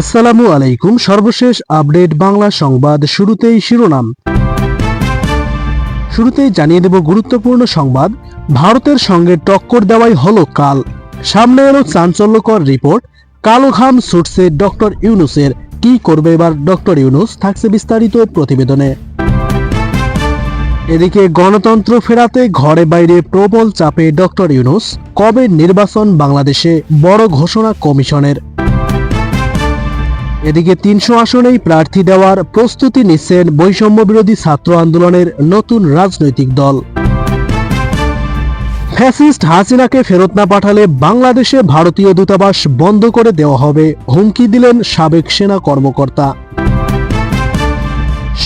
আসসালামু আলাইকুম। সর্বশেষ আপডেট বাংলা সংবাদ শুরুতেই শিরোনাম। শুরুতেই জানিয়ে দেব গুরুত্বপূর্ণ সংবাদ। ভারতের সঙ্গে টক্কর দেওয়াই হলো কাল। সামনে এলো চাঞ্চল্যকর রিপোর্ট। কালো ঘাম ছুটছে ডক্টর ইউনুসের। কি করবে এবার ডক্টর ইউনুস? থাকছে বিস্তারিত প্রতিবেদনে। এদিকে গণতন্ত্র ফেরাতে ঘরে বাইরে প্রবল চাপে ডক্টর ইউনুস। কবে নির্বাচন বাংলাদেশে? বড় ঘোষণা কমিশনের। এদিকে তিনশো আসনেই প্রার্থী দেওয়ার প্রস্তুতি নিচ্ছেন বৈষম্য বিরোধী ছাত্র আন্দোলনের নতুন রাজনৈতিক দল। ফ্যাসিস্ট হাসিনাকে ফেরত না পাঠালে বাংলাদেশে ভারতীয় দূতাবাস বন্ধ করে দেওয়া হবে, হুমকি দিলেন সাবেক সেনা কর্মকর্তা।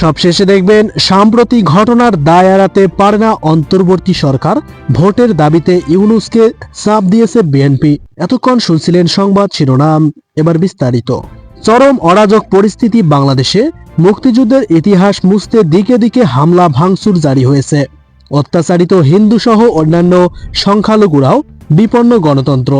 সবশেষে দেখবেন সাম্প্রতিক ঘটনার দায় এড়াতে পারে না অন্তর্বর্তী সরকার, ভোটের দাবিতে ইউনুসকে চাপ দিয়েছে বিএনপি। এতক্ষণ শুনছিলেন সংবাদ শিরোনাম, এবার বিস্তারিত। চরম অরাজক পরিস্থিতি বাংলাদেশে মুক্তিযুদ্ধের ইতিহাস মুছতে দিকে দিকে হামলা ভাঙচুর জারি হয়েছে। অত্যাচারিত হিন্দু সহ অন্যান্য সংখ্যালঘুরাও বিপন্ন গণতন্ত্র।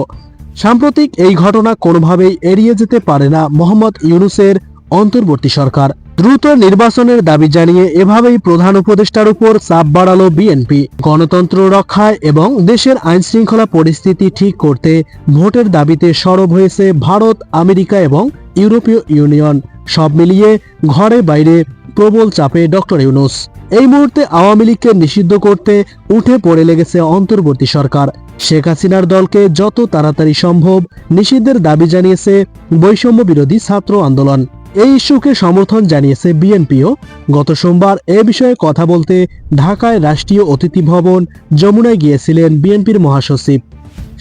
সাম্প্রতিক এই ঘটনা কোনোভাবেই এড়িয়ে যেতে পারে না মোহাম্মদ ইউনুসের অন্তর্বর্তী সরকার। দ্রুত নির্বাচনের দাবি জানিয়ে এভাবেই প্রধান উপদেষ্টার উপর চাপ বাড়ালো বিএনপি। গণতন্ত্র রক্ষায় এবং দেশের আইনশৃঙ্খলা পরিস্থিতি ঠিক করতে ভোটের দাবিতে সরব হয়েছে ভারত, আমেরিকা এবং ইউরোপীয় ইউনিয়ন, সব মিলিয়ে ঘরে বাইরে প্রবল চাপে ডক্টর ইউনুস। এই মুহূর্তে আওয়ামী লীগকে নিষিদ্ধ করতে উঠে পড়ে লেগেছে অন্তর্বর্তী সরকার। শেখ হাসিনার দলকে যত তাড়াতাড়ি সম্ভব নিষিদ্ধের দাবি জানিয়েছে বৈষম্য বিরোধী ছাত্র আন্দোলন। এই ইস্যুকে সমর্থন জানিয়েছে বিএনপিও। গত সোমবার এ বিষয়ে কথা বলতে ঢাকায় রাষ্ট্রীয় অতিথি ভবন যমুনায় গিয়েছিলেন বিএনপির মহাসচিব।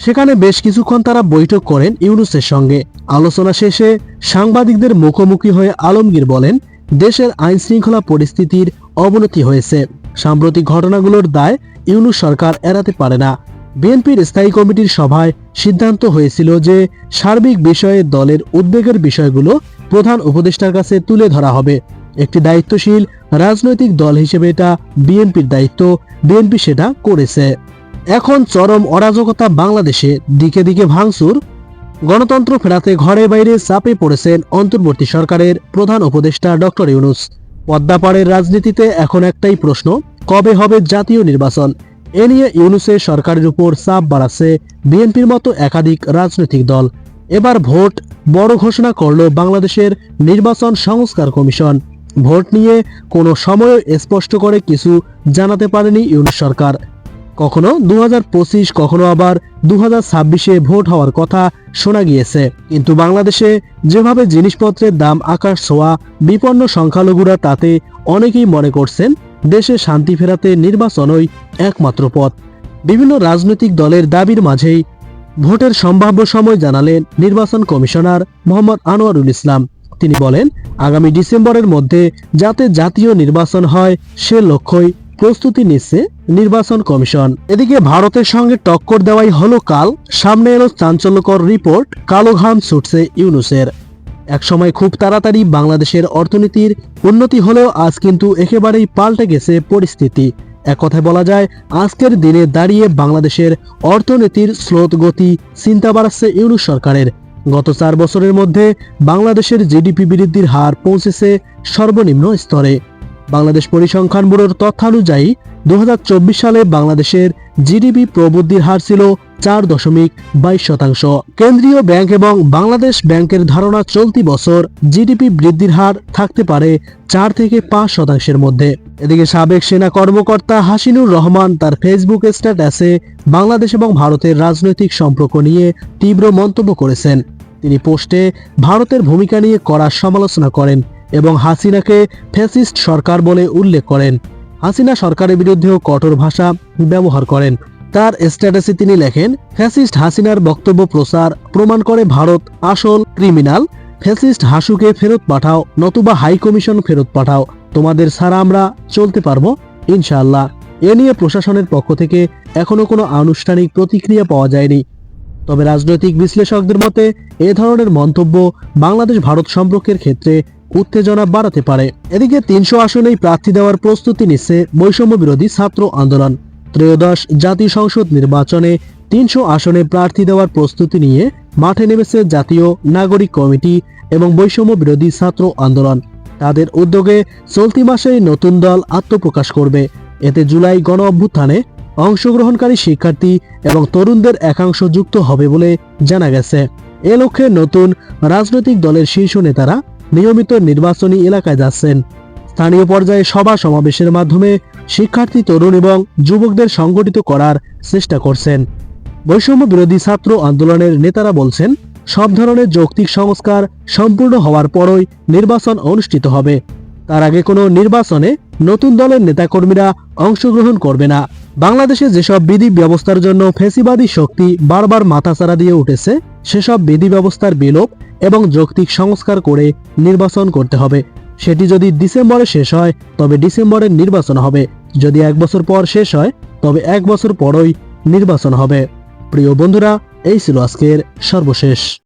সেখানে বেশ কিছুক্ষণ তারা বৈঠক করেন ইউনুসের সঙ্গে। আলোচনা শেষে সাংবাদিকদের মুখোমুখি হয়ে আলমগীর বলেন, দেশের আইন শৃঙ্খলা পরিস্থিতির অবনতি হয়েছে। সাম্প্রতিক ঘটনাগুলোর দায় ইউনুস সরকার এড়াতে পারে না। বিএনপির স্থায়ী কমিটির সভায় সিদ্ধান্ত হয়েছিল যে সার্বিক বিষয়ে দলের উদ্বেগের বিষয়গুলো প্রধান উপদেষ্টার কাছে তুলে ধরা হবে। একটি দায়িত্বশীল রাজনৈতিক দল হিসেবে এটা বিএনপির দায়িত্ব, বিএনপি সেটা করেছে। এখন চরম অরাজকতা বাংলাদেশে দিকে দিকে ভাঙচুর। গণতন্ত্র ফেরাতে ঘরে বাইরে চাপে পড়েছেন অন্তর্বর্তী সরকারের প্রধান উপদেষ্টা ডক্টর ইউনুস। পদ্মাপাড়ের রাজনীতিতে এখন একটাই প্রশ্ন, কবে হবে জাতীয় নির্বাচন? এ নিয়ে ইউনুসের সরকারের উপর চাপ বাড়াচ্ছে বিএনপির মতো একাধিক রাজনৈতিক দল। এবার ভোট বড় ঘোষণা করল বাংলাদেশের নির্বাচন সংস্কার কমিশন। ভোট নিয়ে কোনো সময় স্পষ্ট করে কিছু জানাতে পারেনি ইউনুস সরকার। কখনো দুহাজার পঁচিশ, কখনো আবার দু ছাব্বিশে ভোট হওয়ার কথা শোনা গিয়েছে। কিন্তু বাংলাদেশে যেভাবে জিনিসপত্রের দাম আকাশ ছোঁয়া, বিপন্ন সংখ্যালঘুরা তাতে অনেকেই মনে করছেন, দেশে শান্তি ফেরাতে নির্বাচনই একমাত্র পথ। বিভিন্ন রাজনৈতিক দলের দাবির মাঝেই ভোটের সম্ভাব্য সময় জানালেন নির্বাচন কমিশনার মোহাম্মদ আনোয়ারুল ইসলাম। তিনি বলেন, আগামী ডিসেম্বরের মধ্যে যাতে জাতীয় নির্বাচন হয়, সে লক্ষ্যই প্রস্তুতি নিচ্ছে নির্বাচন কমিশন। এদিকে ভারতের সঙ্গে টক্কর দেওয়াই হলো কাল, সামনে এলো চাঞ্চল্যকর রিপোর্ট, কালো ঘাম ছুটছে ইউনুসের। একসময় খুব তাড়াতাড়ি বাংলাদেশের অর্থনীতির উন্নতি হলেও আজ কিন্তু একেবারেই পাল্টে গেছে পরিস্থিতি। এক কথায় বলা যায়, আজকের দিনে দাঁড়িয়ে বাংলাদেশের অর্থনীতির স্রোত গতি চিন্তা বাড়াচ্ছে ইউনুস সরকারের। গত চার বছরের মধ্যে বাংলাদেশের জিডিপি বৃদ্ধির হার পৌঁছেছে সর্বনিম্ন স্তরে। বাংলাদেশ পরিসংখ্যান ব্যুরোর তথ্যানুযায়ী, দুহাজার চব্বিশ সালে বাংলাদেশের জিডিপি প্রবৃদ্ধির হার ছিল চার দশমিক বাইশ শতাংশ। কেন্দ্রীয় ব্যাংক এবং বাংলাদেশ ব্যাংকের ধারণা চলতি বছর জিডিপি বৃদ্ধির হার থাকতে পারে চার থেকে পাঁচ শতাংশের মধ্যে। এদিকে সাবেক সেনা কর্মকর্তা হাসিনুর রহমান তার ফেসবুক স্ট্যাটাসে বাংলাদেশ এবং ভারতের রাজনৈতিক সম্পর্ক নিয়ে তীব্র মন্তব্য করেছেন। তিনি পোস্টে, ভারতের ভূমিকা নিয়ে কড়া সমালোচনা করেন। এবং হাসিনাকে ফ্যাসিস্ট সরকার বলে উল্লেখ করেন। হাসিনা সরকারের বিরুদ্ধেও কঠোর ভাষা ব্যবহার করেন। তার স্ট্যাটাসে তিনি লেখেন, ফ্যাসিস্ট হাসিনার বক্তব্য প্রচার প্রমাণ করে ভারত আসল ক্রিমিনাল। ফ্যাসিস্ট হাসুকে ফেরত পাঠাও, নতুবা হাই কমিশন ফেরত পাঠাও। তোমাদের ছাড়া আমরা চলতে পারব? ইনশাআল্লাহ। এ নিয়ে প্রশাসনের পক্ষ থেকে এখনও কোনো আনুষ্ঠানিক প্রতিক্রিয়া পাওয়া যায়নি। তবে রাজনৈতিক বিশ্লেষকদের মতে, এ ধরনের মন্তব্য বাংলাদেশ ভারত সম্পর্কের ক্ষেত্রে উত্তেজনা বাড়াতে পারে। এদিকে তিনশো আসনেই প্রার্থী দেওয়ার প্রস্তুতি নিচ্ছে বৈষম্য বিরোধী ছাত্র আন্দোলন। ত্রয়োদশ জাতীয় সংসদ নির্বাচনে তিনশো আসনে প্রার্থী দেওয়ার প্রস্তুতি নিয়ে মাঠে নেমেছে জাতীয় নাগরিক কমিটি এবং বৈষম্য বিরোধী ছাত্র আন্দোলন। তাদের উদ্যোগে চলতি মাসে নতুন দল আত্মপ্রকাশ করবে। এতে জুলাই গণ অভ্যুত্থানে অংশগ্রহণকারী শিক্ষার্থী এবং তরুণদের একাংশ যুক্ত হবে বলে জানা গেছে। এ লক্ষ্যে নতুন রাজনৈতিক দলের শীর্ষ নেতারা নিয়মিত নির্বাচনী এলাকায় যাচ্ছেন। স্থানীয় পর্যায়ে সভা সমাবেশের মাধ্যমে শিক্ষার্থী, তরুণ এবং যুবকদের সংগঠিত করার চেষ্টা করছেন। বৈষম্য বিরোধী ছাত্র আন্দোলনের নেতারা বলছেন, সব ধরনের যৌক্তিক সংস্কার সম্পূর্ণ হওয়ার পরই নির্বাচন অনুষ্ঠিত হবে। তার আগে কোনো নির্বাচনে নতুন দলের নেতাকর্মীরা অংশগ্রহণ করবে না। বাংলাদেশে যেসব বিধি ব্যবস্থার জন্য ফেসিবাদী শক্তি বারবার মাথাচাড়া দিয়ে উঠেছে সেসব বিধি ব্যবস্থার বিলোপ এবং যৌক্তিক সংস্কার করে নির্বাচন করতে হবে। সেটি যদি ডিসেম্বরে শেষ হয়, তবে ডিসেম্বরের নির্বাচন হবে। যদি এক বছর পর শেষ হয়, তবে এক বছর পরই নির্বাচন হবে। প্রিয় বন্ধুরা, এই ছিল আজকের সর্বশেষ।